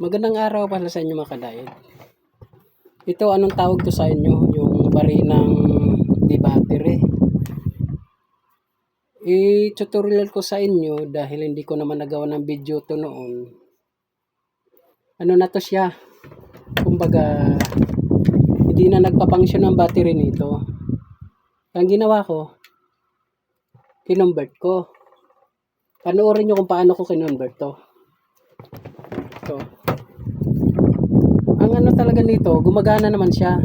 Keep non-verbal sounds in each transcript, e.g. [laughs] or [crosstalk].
Magandang araw pala sa inyo mga kadayad. Ito, anong tawag to sa inyo? Yung bari ng di battery. I-tutorial ko sa inyo dahil hindi ko naman nagawa ng video to noon. Ano na to siya? Kumbaga, hindi na nagpa-function ang battery nito. Ang ginawa ko, kinonvert ko. Panoorin nyo kung paano ko kinonvert to. Ito. Talaga nito, gumagana naman siya.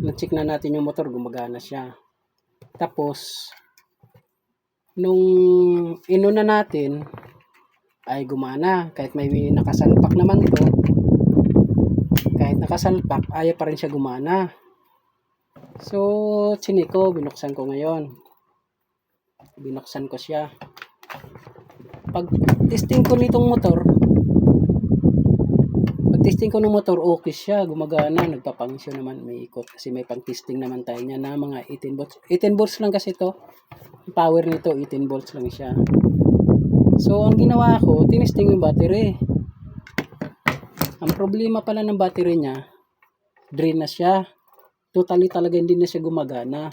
Na-check na natin yung motor, gumagana siya. Tapos, nung inuna natin, ay gumana. Kahit may nakasalpak naman to, kahit nakasalpak, ayaw pa rin siya gumana. So, chiniko, binuksan ko ngayon. Binuksan ko siya. Pag testing ko nitong motor, testing ko ng motor, okay siya, gumagana, nagpapangsyon naman, may ikot. Kasi may pang-testing naman tayo niya na mga 18 volts. 18 volts lang kasi to. Power nito, 18 volts lang siya. So, ang ginawa ko, tinesting yung battery. Ang problema pala ng battery niya, drain na siya. Totally talaga hindi na siya gumagana.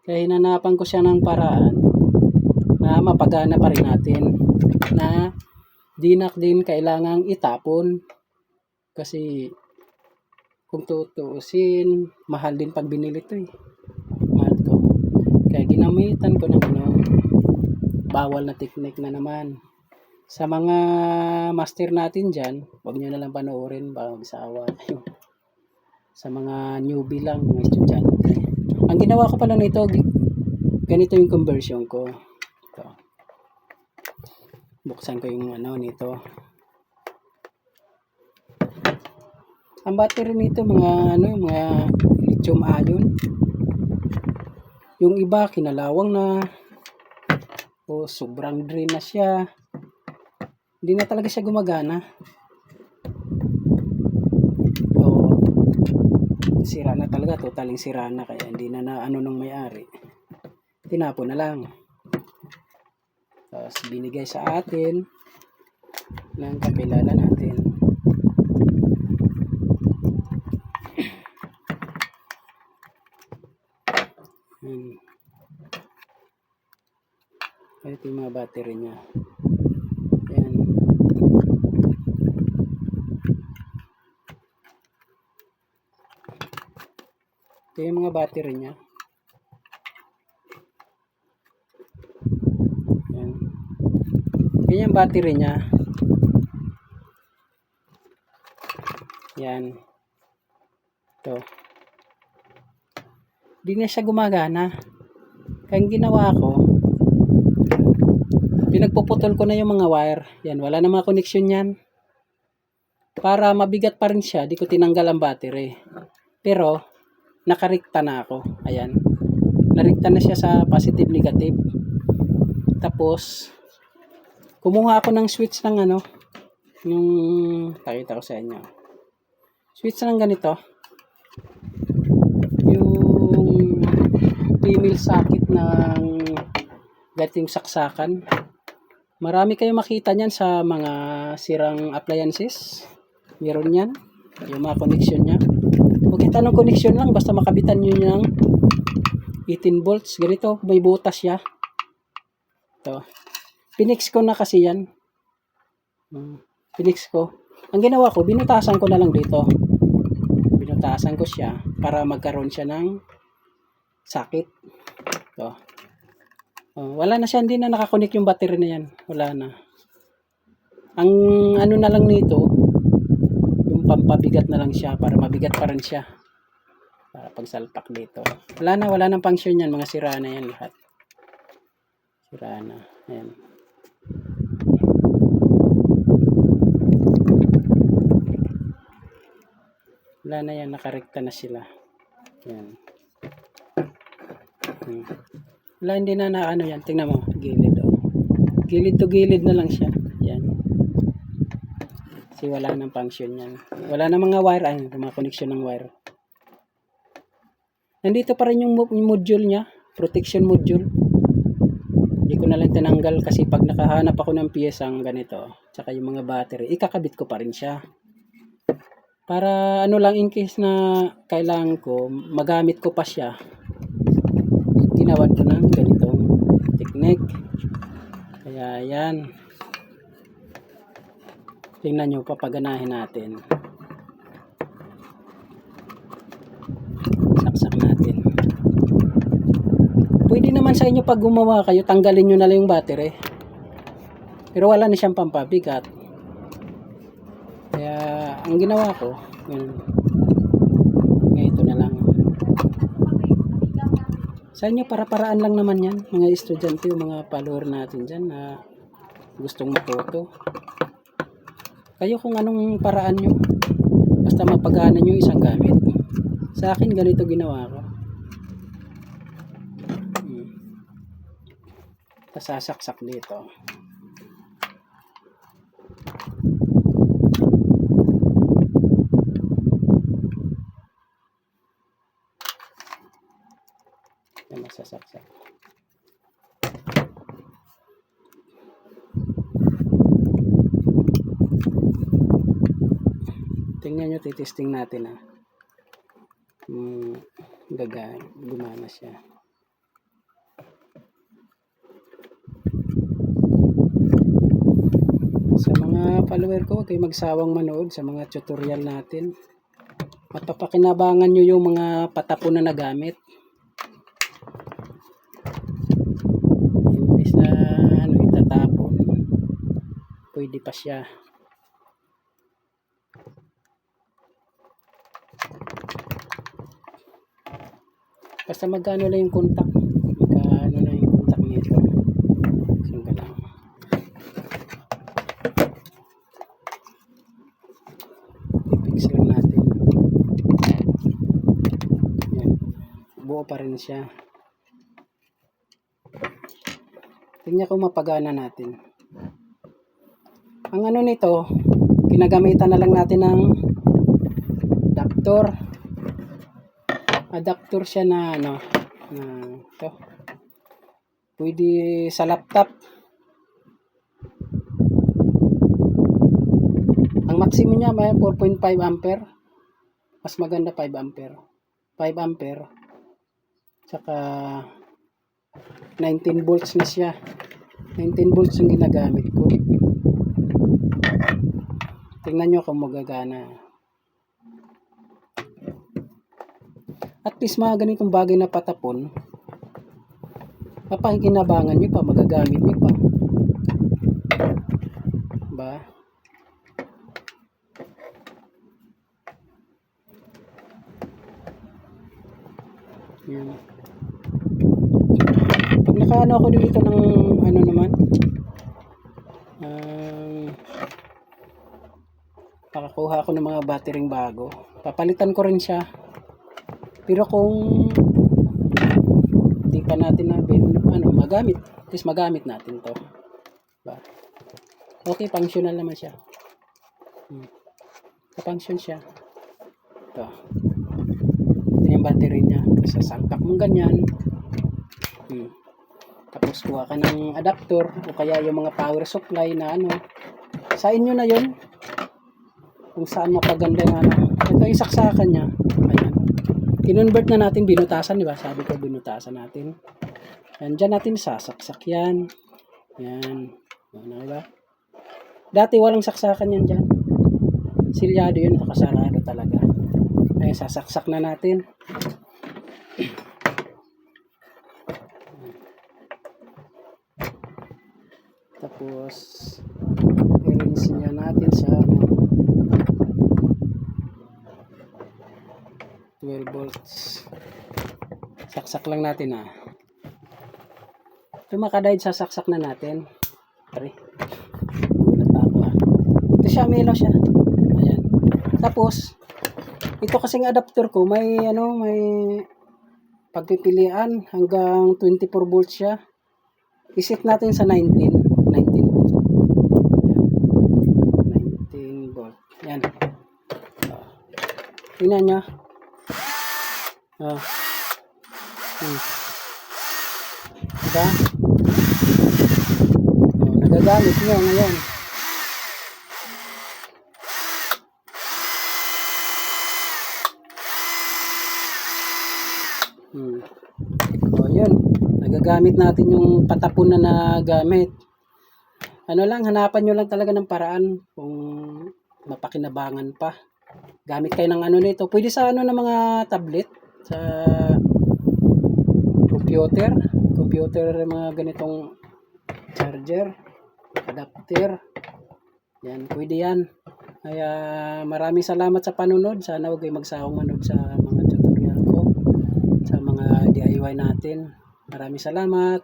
Kaya hinanapan ko siya ng paraan na mapagana pa rin natin na dinak din kailangang itapon kasi kung tutuusin mahal din pag binili to eh. Mahal to. Kaya ginamitan ko ng ano bawal na technique na naman. Sa mga master natin dyan huwag nyo na lang panoorin baka magsawa kayo [laughs] sa mga newbie lang mga estudyante. Ang ginawa ko pala nito ganito yung conversion ko. Ito. Buksan ko yung ano nito ang battery nito mga ano mga lithium ion. Yung iba kinalawang na. O sobrang drain na siya. Hindi na talaga siya gumagana. O sira na talaga totaling sira na kaya hindi na na ano nung may-ari. Tinapon na lang. Tapos binigay sa atin ng kakilala natin. Hmm. Ito yung mga battery niya. Yan. Ito yung mga battery niya. Yan. Yan yung battery niya. Yan. Ito. Di na siya gumagana. Kaya ginawa ko, pinagpuputol ko na yung mga wire. Yan, wala na mga connection yan. Para mabigat pa rin siya, di ko tinanggal ang battery. Pero, nakarikta na ako. Ayan. Narikta na siya sa positive negative. Tapos, kumuha ako ng switch ng ano, yung, pakita ko sa inyo. Switch ng ganito. Yung female socket ng dating saksakan. Marami kayong makita niyan sa mga sirang appliances. Meron yan. Yung mga connection niya. Huwag kita ng connection lang. Basta makabitan nyo ng 18 volts. Ganito. May butas siya. Ito. Pinix ko na kasi yan. Hmm. Pinix ko. Ang ginawa ko, binutasan ko na lang dito. Binutasan ko siya para magkaroon siya ng sakit. Ito. Oh, wala na siya, hindi na nakakonek yung battery na yan. Wala na. Ang ano na lang nito, yung pampabigat na lang siya para mabigat pa rin siya. Para pagsalpak dito. Wala na, wala nang function yan. Mga sira na yan lahat. Sira na. Ayan. Wala na yan, nakarekta na sila. Yan. Hmm. Wala, hindi na na ano yan. Tingnan mo, gilid oh. Gilid to gilid na lang siya. Yan. Kasi wala nang function yan. Wala na mga wire, ay, mga connection ng wire. Nandito pa rin yung module niya, protection module. Hindi ko na lang tinanggal kasi pag nakahanap ako ng piyesang ganito, tsaka yung mga battery, ikakabit ko pa rin siya. Para ano lang in case na kailangan ko, magamit ko pa siya. Ginawan ko ng ganitong technique. Kaya yan. Tingnan nyo, papaganahin natin. Saksak natin. Pwede naman sa inyo pag gumawa kayo, tanggalin nyo na lang yung battery. Pero wala na siyang pampabigat. Kaya, ang ginawa ko, yun, ganito na lang. Sa inyo, para-paraan lang naman yan, mga estudyante o mga follower natin dyan na gustong matuto. Kayo kung anong paraan nyo, basta mapagana nyo isang gamit. Sa akin, ganito ginawa ko. Hmm. Tapos sasaksak dito. Yan, masasaksak. Tingnan nyo, titesting natin ah. Hmm, gaga, gumana siya. Sa mga follower ko, kayo magsawang manood sa mga tutorial natin. Mapapakinabangan nyo yung mga patapon na nagamit. Imbis na ano, itatapon, pwede pa siya. Basta magkano lang yung contact. Magkano lang yung contact nito. Saan lang. I-pixel natin. Yan. Buo pa rin siya. Tingnan ko mapagana natin. Ang ano nito, ginagamitan na lang natin ng adapter. Adapter siya na ano, na to. Pwede sa laptop. Ang maximum niya may 4.5 ampere. Mas maganda 5 ampere. 5 ampere. Tsaka 19 volts na siya. 19 volts yung ginagamit ko. Tingnan nyo kung magagana. At least mga ganitong bagay na patapon, papakinabangan nyo pa, magagamit nyo pa. Ba? Yan. Pag nakaano ako dito ng ano naman, nakakuha ako ng mga battering bago. Papalitan ko rin siya. Pero kung hindi pa natin na bin, ano, magamit, least magamit natin to. Ba? Okay, functional naman siya. Hmm. function siya. Ito. Ito yung battery niya. Sasangkak mong ganyan. Hmm. Tapos kuha ka ng adapter o kaya yung mga power supply na ano. Sa inyo na yon Kung saan mapaganda yung ano. Ito yung saksakan niya. Ayan. Kinonvert na natin binutasan, di ba? Sabi ko binutasan natin. Yan, dyan natin sasaksak yan. Yan. Ano, di ba? Dati walang saksakan yan dyan. Silyado yun, nakasarado talaga. Ayan, sasaksak na natin. Tapos, i-rinse natin sa ano, 12 volts. Saksak lang natin ah. Ito makadahid sa saksak na natin. Pare. Gulat ako ah. Ito siya, melo siya. Ayan. Tapos, ito kasing adapter ko, may ano, may pagpipilian hanggang 24 volts siya. Iset natin sa 19. 19 volt. Ayan. 19 volt. Yan. Tingnan nyo. Oh. Hmm. Diba? Oh, nagagamit nyo ngayon. Hmm. Oh, yun. Nagagamit natin yung patapon na nagamit. Ano lang, hanapan nyo lang talaga ng paraan kung mapakinabangan pa. Gamit kayo ng ano nito. Pwede sa ano ng mga tablet sa computer, computer mga ganitong charger, adapter. Yan, pwede yan. Kaya maraming salamat sa panunod. Sana huwag kayo magsawang manood sa mga tutorial ko, sa mga DIY natin. Maraming salamat.